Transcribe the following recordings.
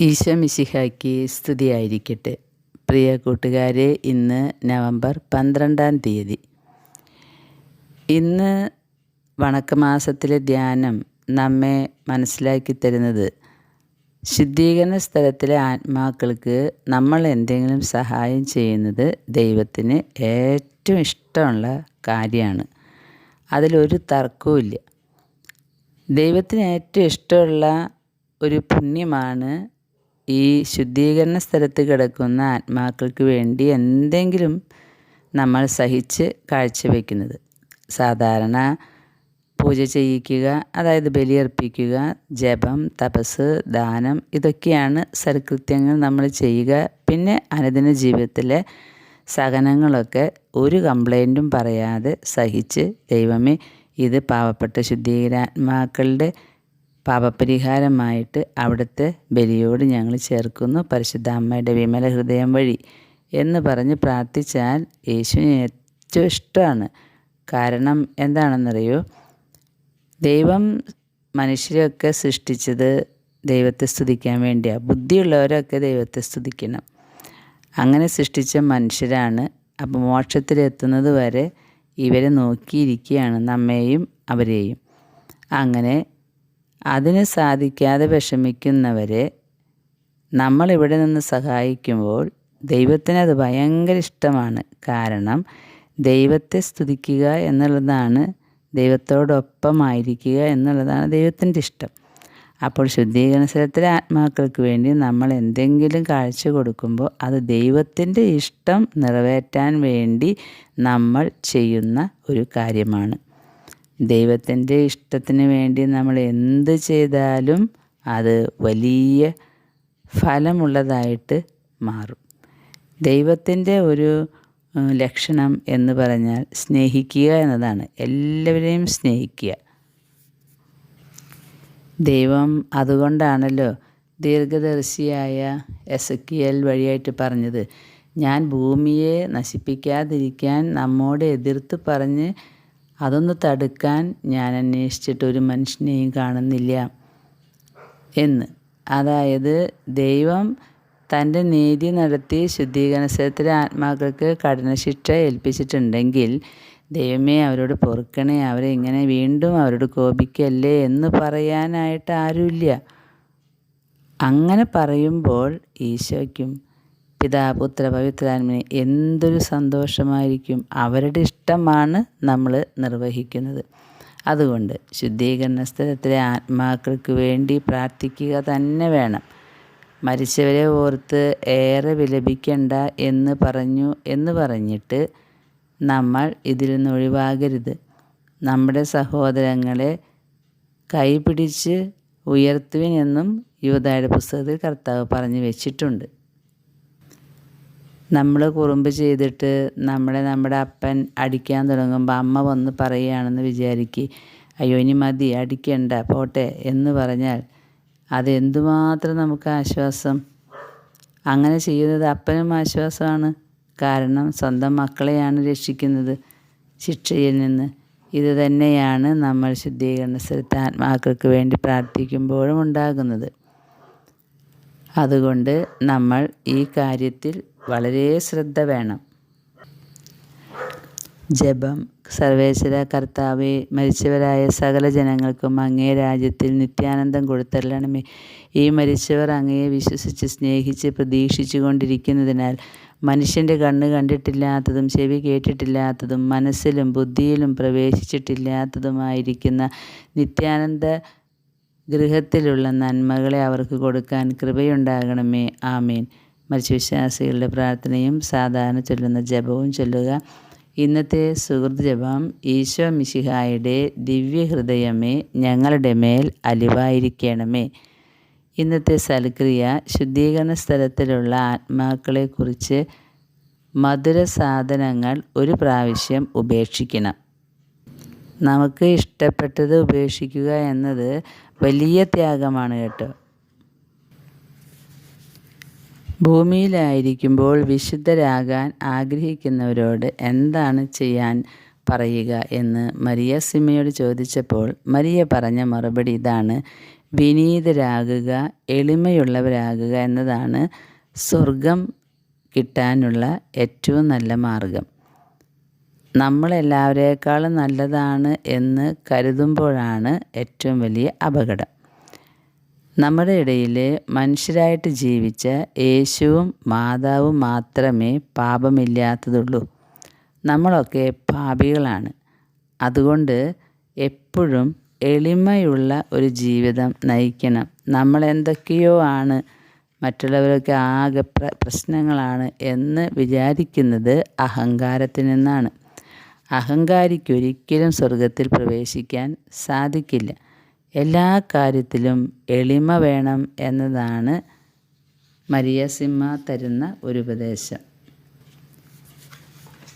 ഈശോ സ്തുതിയായിരിക്കട്ടെ. പ്രിയ കൂട്ടുകാരെ ഇന്ന് നവംബർ പന്ത്രണ്ടാം തീയതി. ഇന്ന് വണക്കമാസത്തിലെ ധ്യാനം നമ്മെ മനസ്സിലാക്കി തരുന്നത് ശുദ്ധീകരണ സ്ഥലത്തിലെ ആത്മാക്കൾക്ക് നമ്മൾ എന്തെങ്കിലും സഹായം ചെയ്യുന്നത് ദൈവത്തിന് ഏറ്റവും ഇഷ്ടമുള്ള കാര്യമാണ്. അതിലൊരു തർക്കവുമില്ല ദൈവത്തിന് ഏറ്റവും ഇഷ്ടമുള്ള ഒരു പുണ്യമാണ് ഈ ശുദ്ധീകരണ സ്ഥലത്ത് കിടക്കുന്ന ആത്മാക്കൾക്ക് വേണ്ടി എന്തെങ്കിലും നമ്മൾ സഹിച്ച് കാഴ്ചവെക്കുന്നത്. സാധാരണ പൂജ ചെയ്യിക്കുക അതായത് ബലിയർപ്പിക്കുക ജപം തപസ് ദാനം ഇതൊക്കെയാണ് സൽകൃത്യങ്ങൾ നമ്മൾ ചെയ്യുക. പിന്നെ അനുദിന ജീവിതത്തിലെ സഹനങ്ങളൊക്കെ ഒരു കംപ്ലൈന്റും പറയാതെ സഹിച്ച് ദൈവമേ ഇത് പാവപ്പെട്ട ശുദ്ധീകരാത്മാക്കളുടെ പാപപരിഹാരമായിട്ട് അവിടുത്തെ ബലിയോട് ഞങ്ങൾ ചേർക്കുന്നു. പരിശുദ്ധ അമ്മയുടെ വിമല ഹൃദയം വഴി എന്ന് പറഞ്ഞ് പ്രാർത്ഥിച്ചാൽ യേശുവിന് ഏറ്റവും ഇഷ്ടമാണ്. കാരണം എന്താണെന്നറിയോ? ദൈവം മനുഷ്യരെയൊക്കെ സൃഷ്ടിച്ചത് ദൈവത്തെ സ്തുതിക്കാൻ വേണ്ടിയാണ്. ബുദ്ധിയുള്ളവരൊക്കെ ദൈവത്തെ സ്തുതിക്കണം. അങ്ങനെ സൃഷ്ടിച്ച മനുഷ്യരാണ്. അപ്പോൾ മോക്ഷത്തിലെത്തുന്നത് വരെ ഇവരെ നോക്കിയിരിക്കുകയാണ് നമ്മെയും അവരെയും. അങ്ങനെ അതിന് സാധിക്കാതെ വിഷമിക്കുന്നവരെ നമ്മളിവിടെ നിന്ന് സഹായിക്കുമ്പോൾ ദൈവത്തിന് അത് ഭയങ്കര ഇഷ്ടമാണ്. കാരണം ദൈവത്തെ സ്തുതിക്കുക എന്നുള്ളതാണ് ദൈവത്തോടൊപ്പമായിരിക്കുക എന്നുള്ളതാണ് ദൈവത്തിന്റെ ഇഷ്ടം. അപ്പോൾ ശുദ്ധീകരണത്തിലെ ആത്മാക്കൾക്ക് വേണ്ടി നമ്മൾ എന്തെങ്കിലും കാഴ്ച കൊടുക്കുമ്പോൾ അത് ദൈവത്തിന്റെ ഇഷ്ടം നിറവേറ്റാൻ വേണ്ടി നമ്മൾ ചെയ്യുന്ന ഒരു കാര്യമാണ്. ദൈവത്തിന്റെ ഇഷ്ടത്തിന് വേണ്ടി നമ്മൾ എന്ത് ചെയ്താലും അത് വലിയ ഫലമുള്ളതായിട്ട് മാറും. ദൈവത്തിന്റെ ഒരു ലക്ഷണം എന്ന് പറഞ്ഞാൽ സ്നേഹിക്കുക എന്നതാണ്. എല്ലാവരെയും സ്നേഹിക്കുക. ദൈവം അതുകൊണ്ടാണല്ലോ ദീർഘദർശിയായ എസക്കിയൽ വഴിയായിട്ട് പറഞ്ഞത്. ഞാൻ ഭൂമിയെ നശിപ്പിക്കാതിരിക്കാൻ നമ്മോട് എതിർത്ത് പറഞ്ഞ് അതൊന്ന് തടുക്കാൻ ഞാൻ അന്വേഷിച്ചിട്ട് ഒരു മനുഷ്യനെയും കാണുന്നില്ല എന്ന്. അതായത് ദൈവം തന്റെ നീതി നടത്തി ശുദ്ധീകരണത്തിലെ ആത്മാക്കൾക്ക് കഠിനശിക്ഷ ഏൽപ്പിച്ചിട്ടുണ്ടെങ്കിൽ ദൈവമേ അവരോട് പൊറുക്കണേ അവരെ ഇങ്ങനെ വീണ്ടും അവരോട് കോപിക്കല്ലേ എന്ന് പറയാനായിട്ട് ആരുമില്ല. അങ്ങനെ പറയുമ്പോൾ ഈശോയ്ക്കും പിതാപുത്ര പവിത്രാത്മനെ എന്തൊരു സന്തോഷമായിരിക്കും. അവരുടെ ഇഷ്ടമാണ് നമ്മൾ നിർവഹിക്കുന്നത്. അതുകൊണ്ട് ശുദ്ധീകരണ സ്ഥലത്തിലെ ആത്മാക്കൾക്ക് വേണ്ടി പ്രാർത്ഥിക്കുക തന്നെ വേണം. മരിച്ചവരെ ഓർത്ത് ഏറെ വിലപിക്കണ്ട എന്ന് പറഞ്ഞു എന്ന് പറഞ്ഞിട്ട് നമ്മൾ ഇതിൽ നിന്ന് ഒഴിവാകരുത്. നമ്മുടെ സഹോദരങ്ങളെ കൈപിടിച്ച് ഉയർത്തുവിനെന്നും യുവതായുടെ പുസ്തകത്തിൽ കർത്താവ് പറഞ്ഞു വെച്ചിട്ടുണ്ട്. നമ്മൾ കുറുമ്പ് ചെയ്തിട്ട് നമ്മളെ നമ്മുടെ അപ്പൻ അടിക്കാൻ തുടങ്ങുമ്പോൾ അമ്മ വന്ന് പറയുകയാണെന്ന് വിചാരിക്കുക അയ്യോ ഇനി മതി അടിക്കണ്ട പോട്ടെ എന്ന് പറഞ്ഞാൽ അതെന്തുമാത്രം നമുക്ക് ആശ്വാസം? അങ്ങനെ ചെയ്യുന്നത് അപ്പനും ആശ്വാസമാണ്. കാരണം സ്വന്തം മക്കളെയാണ് രക്ഷിക്കുന്നത് ശിക്ഷയിൽ നിന്ന്. ഇത് തന്നെയാണ് നമ്മൾ ശുദ്ധീകരണ സ്ഥലത്ത് ആത്മാക്കൾക്ക് വേണ്ടി പ്രാർത്ഥിക്കുമ്പോഴും ഉണ്ടാകുന്നത്. അതുകൊണ്ട് നമ്മൾ ഈ കാര്യത്തിൽ വളരെ ശ്രദ്ധ വേണം. ജപം സർവേശ്വര കർത്താവെ മരിച്ചവരായ സകല ജനങ്ങൾക്കും അങ്ങേ രാജ്യത്തിൽ നിത്യാനന്ദം കൊടുത്തരണമേ ഈ മരിച്ചവർ അങ്ങയെ വിശ്വസിച്ച് സ്നേഹിച്ച് പ്രതീക്ഷിച്ചു കൊണ്ടിരിക്കുന്നതിനാൽ മനുഷ്യന്റെ കണ്ണ് കണ്ടിട്ടില്ലാത്തതും ചെവി കേട്ടിട്ടില്ലാത്തതും മനസ്സിലും ബുദ്ധിയിലും പ്രവേശിച്ചിട്ടില്ലാത്തതുമായിരിക്കുന്ന നിത്യാനന്ദ ഗൃഹത്തിലുള്ള നന്മകളെ അവർക്ക് കൊടുക്കാൻ കൃപയുണ്ടാകണമേ. ആമീൻ. മരിച്ച വിശ്വാസികളുടെ പ്രാർത്ഥനയും സാധാരണ ചൊല്ലുന്ന ജപവും ചൊല്ലുക. ഇന്നത്തെ സുഹൃത്ത് ജപം ഈശോ മിശിഹായുടെ ദിവ്യഹൃദയമേ ഞങ്ങളുടെ മേൽ അലിവായിരിക്കണമേ. ഇന്നത്തെ സൽക്രിയ ശുദ്ധീകരണ സ്ഥലത്തിലുള്ള ആത്മാക്കളെക്കുറിച്ച് മധുര സാധനങ്ങൾ ഒരു പ്രാവശ്യം ഉപേക്ഷിക്കണം. നമുക്ക് ഇഷ്ടപ്പെട്ടത് ഉപേക്ഷിക്കുക എന്നത് വലിയ ത്യാഗമാണ് കേട്ടോ. ഭൂമിയിലായിരിക്കുമ്പോൾ വിശുദ്ധരാകാൻ ആഗ്രഹിക്കുന്നവരോട് എന്താണ് ചെയ്യാൻ പറയുക എന്ന് മരിയ സിമ്മയോട് ചോദിച്ചപ്പോൾ മരിയ പറഞ്ഞ മറുപടി ഇതാണ്. വിനീതരാകുക എളിമയുള്ളവരാകുക എന്നതാണ് സ്വർഗം കിട്ടാനുള്ള ഏറ്റവും നല്ല മാർഗം. നമ്മളെല്ലാവരേക്കാളും നല്ലതാണ് എന്ന് കരുതുമ്പോഴാണ് ഏറ്റവും വലിയ അപകടം. നമ്മുടെ ഇടയിൽ മനുഷ്യരായിട്ട് ജീവിച്ച യേശുവും മാതാവും മാത്രമേ പാപമില്ലാത്തതുള്ളൂ. നമ്മളൊക്കെ പാപികളാണ്. അതുകൊണ്ട് എപ്പോഴും എളിമയുള്ള ഒരു ജീവിതം നയിക്കണം. നമ്മൾ എന്തൊക്കെയോ ആണ്. മറ്റുള്ളവരൊക്കെ ആകെ പ്ര പ്രശ്നങ്ങളാണ് എന്ന് വിചാരിക്കുന്നത് അഹങ്കാരത്തിൽ നിന്നാണ്. അഹങ്കാരിക്കൊരിക്കലും സ്വർഗത്തിൽ പ്രവേശിക്കാൻ സാധിക്കില്ല. എല്ലാ കാര്യത്തിലും എളിമ വേണം എന്നതാണ് മരിയസിമ്മ തരുന്ന ഒരു ഉപദേശം.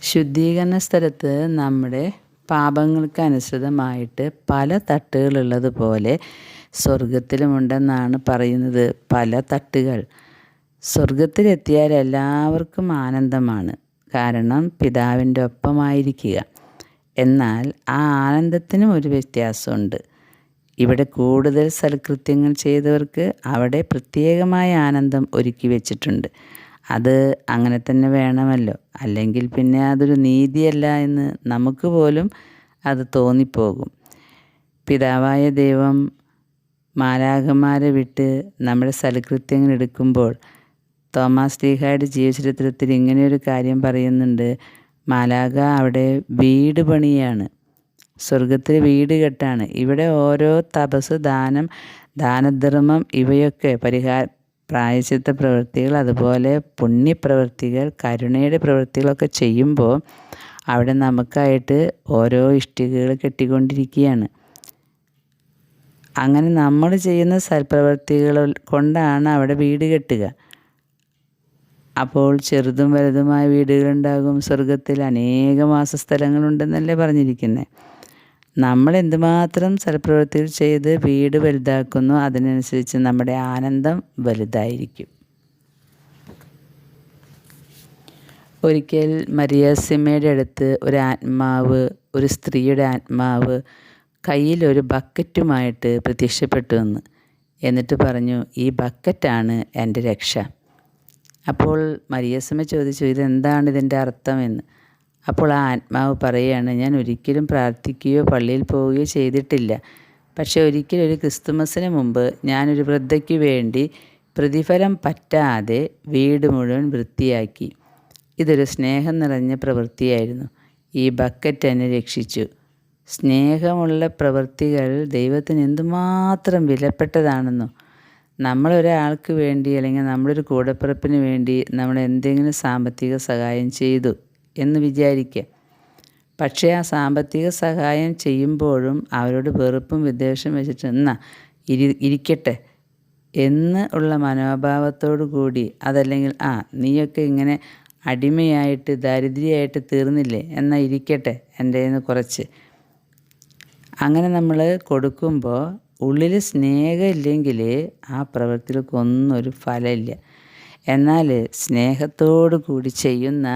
ശുദ്ധീകരണ സ്ഥലത്ത് നമ്മുടെ പാപങ്ങൾക്ക് അനുസൃതമായിട്ട് പല തട്ടുകളുള്ളതുപോലെ സ്വർഗത്തിലുമുണ്ടെന്നാണ് പറയുന്നത് പല തട്ടുകൾ. സ്വർഗത്തിലെത്തിയാൽ എല്ലാവർക്കും ആനന്ദമാണ്. കാരണം പിതാവിന്റെ ഒപ്പമായിരിക്കുക. എന്നാൽ ആ ആനന്ദത്തിനും ഒരു വ്യത്യാസമുണ്ട്. ഇവിടെ കൂടുതൽ സൽകൃത്യങ്ങൾ ചെയ്തവർക്ക് അവിടെ പ്രത്യേകമായ ആനന്ദം ഒരുക്കി വെച്ചിട്ടുണ്ട്. അത് അങ്ങനെ തന്നെ വേണമല്ലോ. അല്ലെങ്കിൽ പിന്നെ അതൊരു നീതിയല്ല എന്ന് നമുക്ക് പോലും അത് തോന്നിപ്പോകും. പിതാവായ ദൈവം മാലാകന്മാരെ വിട്ട് നമ്മുടെ സൽകൃത്യങ്ങൾ എടുക്കുമ്പോൾ തോമാസ് ലീഹായുടെ ജീവചരിത്രത്തിൽ ഇങ്ങനെയൊരു കാര്യം പറയുന്നുണ്ട്. മാലാക അവിടെ വീട് പണിയാണ്. സ്വർഗത്തിൽ വീട് കെട്ടാണ്. ഇവിടെ ഓരോ തപസ് ദാനം ദാനധർമ്മം ഇവയൊക്കെ പരിഹാര പ്രായശിത്ത പ്രവൃത്തികൾ അതുപോലെ പുണ്യപ്രവൃത്തികൾ കരുണയുടെ പ്രവൃത്തികളൊക്കെ ചെയ്യുമ്പോൾ അവിടെ നമുക്കായിട്ട് ഓരോ ഇഷ്ടികകൾ കെട്ടിക്കൊണ്ടിരിക്കുകയാണ്. അങ്ങനെ നമ്മൾ ചെയ്യുന്ന സൽപ്രവൃത്തികൾ കൊണ്ടാണ് അവിടെ വീട് കെട്ടുക. അപ്പോൾ ചെറുതും വലുതുമായ വീടുകളുണ്ടാകും സ്വർഗത്തിൽ അനേകം വാസസ്ഥലങ്ങളുണ്ടെന്നല്ലേ പറഞ്ഞിരിക്കുന്നത് നമ്മൾ എന്തുമാത്രം സൽപ്രവൃത്തികൾ ചെയ്ത് വീട് വലുതാക്കുന്നു അതിനനുസരിച്ച് നമ്മുടെ ആനന്ദം വലുതായിരിക്കും. ഒരിക്കൽ മരിയ സിമയുടെ അടുത്ത് ഒരു ആത്മാവ് ഒരു സ്ത്രീയുടെ ആത്മാവ് കയ്യിൽ ഒരു ബക്കറ്റുമായിട്ട് പ്രത്യക്ഷപ്പെട്ടു എന്ന്. എന്നിട്ട് പറഞ്ഞു ഈ ബക്കറ്റാണ് എന്റെ രക്ഷ. അപ്പോൾ മരിയസമ്മ ചോദിച്ചു ഇതെന്താണ് ഇതിന്റെ അർത്ഥമെന്ന് അപ്പോൾ ആ ആത്മാവ് പറയുകയാണ് ഞാൻ ഒരിക്കലും പ്രാർത്ഥിക്കുകയോ പള്ളിയിൽ പോവുകയോ ചെയ്തിട്ടില്ല. പക്ഷേ ഒരിക്കലും ഒരു ക്രിസ്തുമസിന് മുമ്പ് ഞാനൊരു വൃദ്ധയ്ക്ക് വേണ്ടി പ്രതിഫലം പറ്റാതെ വീട് മുഴുവൻ വൃത്തിയാക്കി. ഇതൊരു സ്നേഹം നിറഞ്ഞ പ്രവൃത്തിയായിരുന്നു. ഈ ബക്കറ്റ് എന്നെ രക്ഷിച്ചു. സ്നേഹമുള്ള പ്രവൃത്തികൾ ദൈവത്തിന് എന്തുമാത്രം വിലപ്പെട്ടതാണെന്നോ. നമ്മളൊരാൾക്ക് വേണ്ടി അല്ലെങ്കിൽ നമ്മളൊരു കൂടപ്പിറപ്പിന് വേണ്ടി നമ്മൾ എന്തെങ്കിലും സാമ്പത്തിക സഹായം ചെയ്തു. എന്ന് വിചാരിക്കുക പക്ഷേ ആ സാമ്പത്തിക സഹായം ചെയ്യുമ്പോഴും അവരോട് വെറുപ്പും വിദ്വേഷം വെച്ചിട്ട് എന്നാ ഇരി ഇരിക്കട്ടെ എന്ന് ഉള്ള മനോഭാവത്തോടു കൂടി അതല്ലെങ്കിൽ ആ നീയൊക്കെ ഇങ്ങനെ അടിമയായിട്ട് ദാരിദ്ര്യമായിട്ട് തീർന്നില്ലേ എന്നാൽ ഇരിക്കട്ടെ എന്റെ നിന്ന് കുറച്ച്. അങ്ങനെ നമ്മൾ കൊടുക്കുമ്പോൾ ഉള്ളിൽ സ്നേഹമില്ലെങ്കിൽ ആ പ്രവൃത്തികൾക്കൊന്നും ഒരു ഫലമില്ല. എന്നാൽ സ്നേഹത്തോടു കൂടി ചെയ്യുന്ന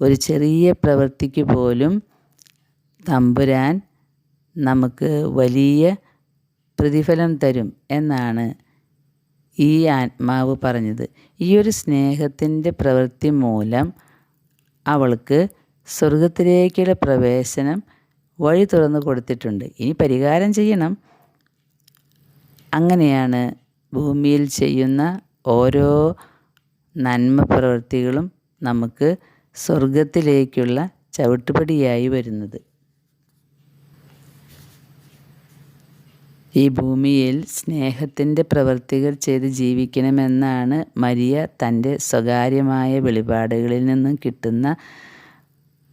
ഒരു ചെറിയ പ്രവൃത്തിക്ക് പോലും തമ്പുരാൻ നമുക്ക് വലിയ പ്രതിഫലം തരും എന്നാണ് ഈ ആത്മാവ് പറഞ്ഞത്. ഈ ഒരു സ്നേഹത്തിന്റെ പ്രവൃത്തി മൂലം അവൾക്ക് സ്വർഗത്തിലേക്കുള്ള പ്രവേശനം വഴി തുറന്നു കൊടുത്തിട്ടുണ്ട്. ഇനി പരിഹാരം ചെയ്യണം. അങ്ങനെയാണ് ഭൂമിയിൽ ചെയ്യുന്ന ഓരോ നന്മ പ്രവൃത്തികളും നമുക്ക് സ്വർഗത്തിലേക്കുള്ള ചവിട്ടുപടിയായി വരുന്നത്. ഈ ഭൂമിയിൽ സ്നേഹത്തിന്റെ പ്രവൃത്തികൾ ചെയ്ത് ജീവിക്കണമെന്നാണ് മരിയ തന്റെ സ്വകാര്യമായ വെളിപാടുകളിൽ നിന്നും കിട്ടുന്ന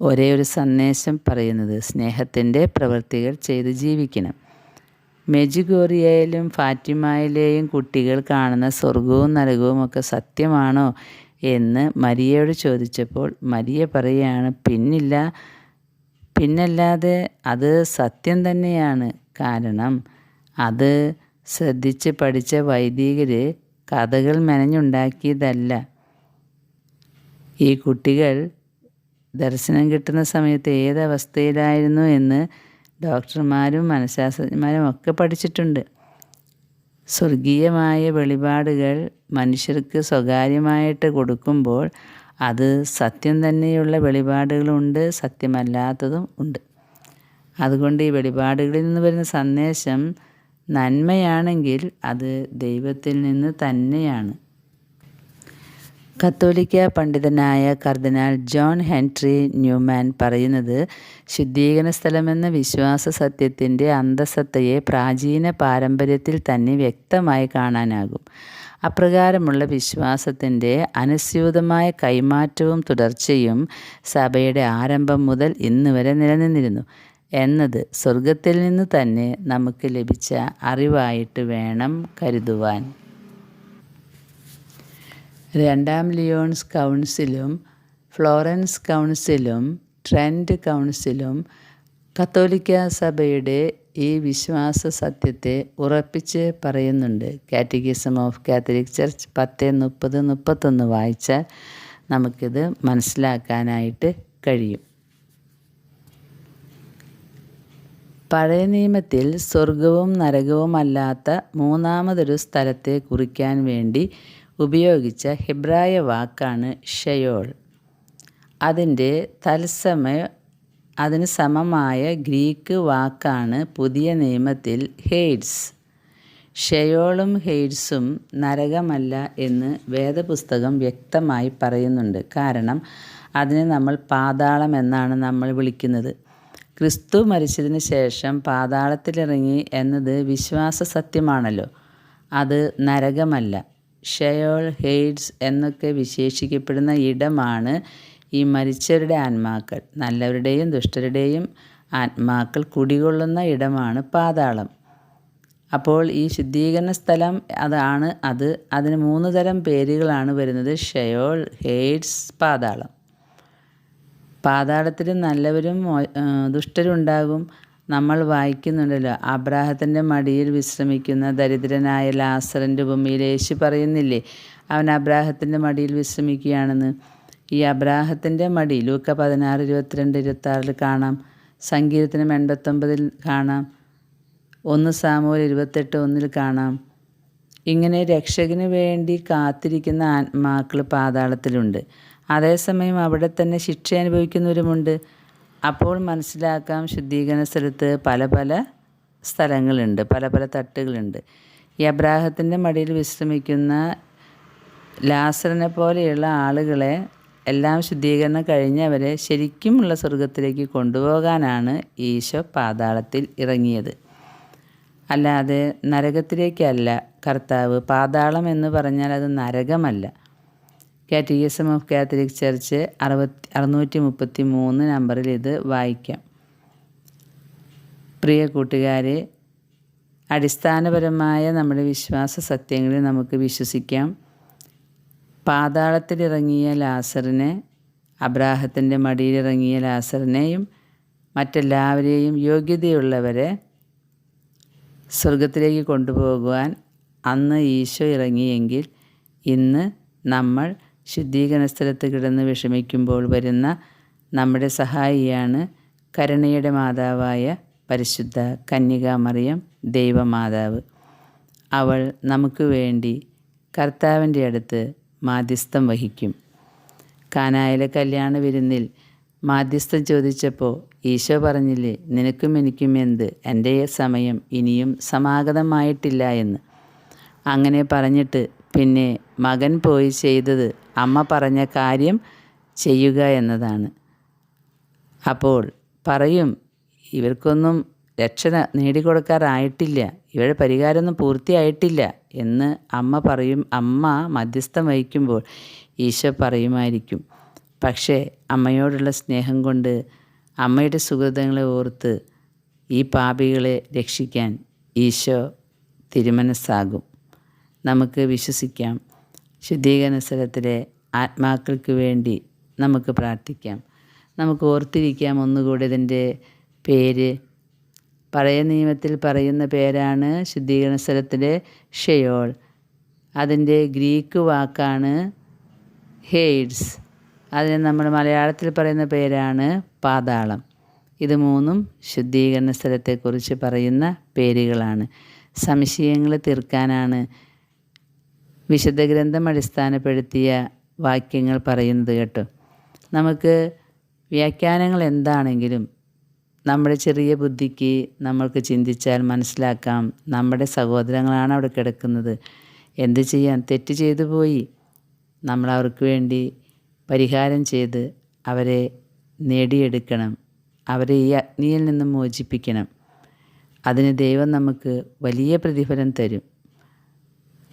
ഒരേ ഒരു സന്ദേശം പറയുന്നത്. സ്നേഹത്തിന്റെ പ്രവൃത്തികൾ ചെയ്ത് ജീവിക്കണം. മെജുഗോറിയയിലും ഫാറ്റിമയിലെയും കുട്ടികൾ കാണുന്ന സ്വർഗവും നരകവും ഒക്കെ സത്യമാണോ? എന്ന് മരിയയോട് ചോദിച്ചപ്പോൾ മരിയ പറയുകയാണ് പിന്നില്ല പിന്നല്ലാതെ അത് സത്യം തന്നെയാണ്. കാരണം അത് ശ്രദ്ധിച്ച് പഠിച്ച വൈദികർ കഥകൾ മെനഞ്ഞുണ്ടാക്കിയതല്ല. ഈ കുട്ടികൾ ദർശനം കിട്ടുന്ന സമയത്ത് ഏതവസ്ഥയിലായിരുന്നു എന്ന് ഡോക്ടർമാരും മനഃശാസ്ത്രജ്ഞന്മാരും ഒക്കെ പഠിച്ചിട്ടുണ്ട്. സ്വർഗീയമായ വെളിപാടുകൾ മനുഷ്യർക്ക് സ്വകാര്യമായിട്ട് കൊടുക്കുമ്പോൾ അത് സത്യം തന്നെയുള്ള വെളിപാടുകളുണ്ട് സത്യമല്ലാത്തതും ഉണ്ട്. അതുകൊണ്ട് ഈ വെളിപാടുകളിൽ നിന്ന് വരുന്ന സന്ദേശം നന്മയാണെങ്കിൽ അത് ദൈവത്തിൽ നിന്ന് തന്നെയാണ്. കത്തോലിക്ക പണ്ഡിതനായ കർദിനാൾ ജോൺ ഹെൻട്രി ന്യൂമാൻ പറയുന്നത് ശുദ്ധീകരണ സ്ഥലമെന്ന വിശ്വാസ സത്യത്തിന്റെ അന്തസത്തയെ പ്രാചീന പാരമ്പര്യത്തിൽ തന്നെ വ്യക്തമായി കാണാനാകും. അപ്രകാരമുള്ള വിശ്വാസത്തിന്റെ അനുസ്യൂതമായ കൈമാറ്റവും തുടർച്ചയും സഭയുടെ ആരംഭം മുതൽ ഇന്ന് വരെ നിലനിന്നിരുന്നു. എന്നത് സ്വർഗത്തിൽ നിന്ന് തന്നെ നമുക്ക് ലഭിച്ച അറിവായിട്ട് വേണം കരുതുവാൻ. രണ്ടാം ലിയോൺസ് കൗൺസിലും ഫ്ലോറൻസ് കൗൺസിലും ട്രെൻഡ് കൗൺസിലും കത്തോലിക്ക സഭയുടെ ഈ വിശ്വാസ സത്യത്തെ ഉറപ്പിച്ച് പറയുന്നുണ്ട്. കാറ്റഗിസം ഓഫ് കാത്തലിക് ചർച്ച് പത്ത് മുപ്പത് മുപ്പത്തൊന്ന് വായിച്ചാൽ നമുക്കിത് മനസ്സിലാക്കാനായിട്ട് കഴിയും. പഴയ നിയമത്തിൽ സ്വർഗവും നരകവുമല്ലാത്ത മൂന്നാമതൊരു സ്ഥലത്തെ കുറിക്കാൻ വേണ്ടി ഉപയോഗിച്ച ഹിബ്രായ വാക്കാണ് ഷയോൾ. അതിന്റെ തത്സമയ അതിന് സമമായ ഗ്രീക്ക് വാക്കാണ് പുതിയ നിയമത്തിൽ ഹെയ്ഡ്സ്. ഷയോളും ഹെയ്ഡ്സും നരകമല്ല എന്ന് വേദപുസ്തകം വ്യക്തമായി പറയുന്നുണ്ട്. കാരണം അതിനെ നമ്മൾ പാതാളം എന്നാണ് നമ്മൾ വിളിക്കുന്നത്. ക്രിസ്തു മരിച്ചതിന് ശേഷം പാതാളത്തിലിറങ്ങി എന്നത് വിശ്വാസ സത്യമാണല്ലോ അത് നരകമല്ല. ഷയോൾ ഹെയ്ഡ്സ് എന്നൊക്കെ വിശേഷിക്കപ്പെടുന്ന ഇടമാണ് ഈ മരിച്ചവരുടെ ആത്മാക്കൾ നല്ലവരുടെയും ദുഷ്ടരുടെയും ആത്മാക്കൾ കുടികൊള്ളുന്ന ഇടമാണ് പാതാളം. അപ്പോൾ ഈ ശുദ്ധീകരണ സ്ഥലം അതാണ് അത്. അതിന് മൂന്ന് തരം പേരുകളാണ് വരുന്നത്. ഷയോൾ ഹെയ്ഡ്സ് പാതാളം. പാതാളത്തിൽ നല്ലവരും ദുഷ്ടരും ഉണ്ടാകും നമ്മൾ വായിക്കുന്നുണ്ടല്ലോ. അബ്രാഹത്തിന്റെ മടിയിൽ വിശ്രമിക്കുന്ന ദരിദ്രനായ ലാസറിന്റെ ഭൂമിയിൽ യേശു പറയുന്നില്ലേ അവൻ അബ്രാഹത്തിന്റെ മടിയിൽ വിശ്രമിക്കുകയാണെന്ന്? ഈ അബ്രാഹത്തിന്റെ മടി ലൂക്ക പതിനാറ് ഇരുപത്തിരണ്ട് ഇരുപത്താറിൽ കാണാം. സംഗീതത്തിനും എൺപത്തൊമ്പതിൽ കാണാം. ഒന്ന് സാമൂൽ ഇരുപത്തെട്ട് ഒന്നിൽ കാണാം. ഇങ്ങനെ രക്ഷകന് വേണ്ടി കാത്തിരിക്കുന്ന ആത്മാക്കൾ പാതാളത്തിലുണ്ട്. അതേസമയം അവിടെ തന്നെ ശിക്ഷ അനുഭവിക്കുന്നവരുമുണ്ട്. അപ്പോൾ മനസ്സിലാക്കാം ശുദ്ധീകരണ സ്ഥലത്ത് പല പല സ്ഥലങ്ങളുണ്ട് പല പല തട്ടുകളുണ്ട്. ഈ അബ്രാഹത്തിന്റെ മടിയിൽ വിശ്രമിക്കുന്ന ലാസറിനെ പോലെയുള്ള ആളുകളെ എല്ലാം ശുദ്ധീകരണം കഴിഞ്ഞവരെ ശരിക്കുമുള്ള സ്വർഗത്തിലേക്ക് കൊണ്ടുപോകാനാണ് ഈശോ പാതാളത്തിൽ ഇറങ്ങിയത്. അല്ലാതെ നരകത്തിലേക്കല്ല കർത്താവ് പാതാളം എന്ന് പറഞ്ഞാൽ അത് നരകമല്ല. കാറ്റഗിസം ഓഫ് കാത്തലിക് ചർച്ച് അറുപത്തി അറുന്നൂറ്റി മുപ്പത്തി മൂന്ന് നമ്പറിൽ ഇത് വായിക്കാം. പ്രിയ കൂട്ടുകാരെ അടിസ്ഥാനപരമായ നമ്മുടെ വിശ്വാസ സത്യങ്ങളിൽ നമുക്ക് വിശ്വസിക്കാം. പാതാളത്തിലിറങ്ങിയ ലാസറിനെ അബ്രാഹത്തിന്റെ മടിയിലിറങ്ങിയ ലാസറിനെയും മറ്റെല്ലാവരെയും യോഗ്യതയുള്ളവരെ സ്വർഗത്തിലേക്ക് കൊണ്ടുപോകുവാൻ അന്ന് ഈശോ ഇറങ്ങിയെങ്കിൽ ഇന്ന് നമ്മൾ ശുദ്ധീകരണ സ്ഥലത്ത് കിടന്ന് വിഷമിക്കുമ്പോൾ വരുന്ന നമ്മുടെ സഹായിയാണ് കരുണയുടെ മാതാവായ പരിശുദ്ധ കന്യകാമറിയം ദൈവമാതാവ്. അവൾ നമുക്ക് വേണ്ടി കർത്താവിന്റെ അടുത്ത് മാധ്യസ്ഥം വഹിക്കും. കാനായിലെ കല്യാണ വിരുന്നിൽ മാധ്യസ്ഥം ചോദിച്ചപ്പോൾ ഈശോ പറഞ്ഞില്ലേ നിനക്കും എനിക്കും എന്ത്? എന്റെ സമയം ഇനിയും സമാഗതമായിട്ടില്ല എന്ന്. അങ്ങനെ പറഞ്ഞിട്ട് പിന്നെ മകൻ പോയി ചെയ്തത് അമ്മ പറഞ്ഞ കാര്യം ചെയ്യുക എന്നതാണ്. അപ്പോൾ പറയും ഇവർക്കൊന്നും രക്ഷ നേടിക്കൊടുക്കാറായിട്ടില്ല. ഇവരുടെ പരിഹാരമൊന്നും പൂർത്തിയായിട്ടില്ല. എന്ന് അമ്മ പറയും അമ്മ മധ്യസ്ഥം വഹിക്കുമ്പോൾ ഈശോ പറയുമായിരിക്കും. പക്ഷേ അമ്മയോടുള്ള സ്നേഹം കൊണ്ട് അമ്മയുടെ സുഹൃതങ്ങളെ ഓർത്ത് ഈ പാപികളെ രക്ഷിക്കാൻ ഈശോ തിരുമനസ്സാകും. നമുക്ക് വിശ്വസിക്കാം. ശുദ്ധീകരണ സ്ഥലത്തിലെ ആത്മാക്കൾക്ക് വേണ്ടി നമുക്ക് പ്രാർത്ഥിക്കാം. നമുക്ക് ഓർത്തിരിക്കാം ഒന്നുകൂടി ഇതിന്റെ പേര്. പഴയ നിയമത്തിൽ പറയുന്ന പേരാണ് ശുദ്ധീകരണ സ്ഥലത്തിലെ ഷെയോൾ. അതിന്റെ ഗ്രീക്ക് വാക്കാണ് ഹെയ്ഡ്സ്. അതിന് നമ്മൾ മലയാളത്തിൽ പറയുന്ന പേരാണ് പാതാളം. ഇത് മൂന്നും ശുദ്ധീകരണ സ്ഥലത്തെക്കുറിച്ച് പറയുന്ന പേരുകളാണ്. സംശയങ്ങൾ തീർക്കാനാണ് വിശുദ്ധ ഗ്രന്ഥം അടിസ്ഥാനപ്പെടുത്തിയ വാക്യങ്ങൾ പറയുന്നത് കേട്ടോ. നമുക്ക് വ്യാഖ്യാനങ്ങൾ എന്താണെങ്കിലും നമ്മുടെ ചെറിയ ബുദ്ധിക്ക് നമ്മൾക്ക് ചിന്തിച്ചാൽ മനസ്സിലാക്കാം. നമ്മുടെ സഹോദരങ്ങളാണ് അവിടെ കിടക്കുന്നത്. എന്ത് ചെയ്യാൻ? തെറ്റ് ചെയ്തു പോയി. നമ്മൾ അവർക്ക് വേണ്ടി പരിഹാരം ചെയ്ത് അവരെ നേടിയെടുക്കണം. അവരെ ഈ അഗ്നിയിൽ നിന്നും മോചിപ്പിക്കണം. അതിന് ദൈവം നമുക്ക് വലിയ പ്രതിഫലം തരും.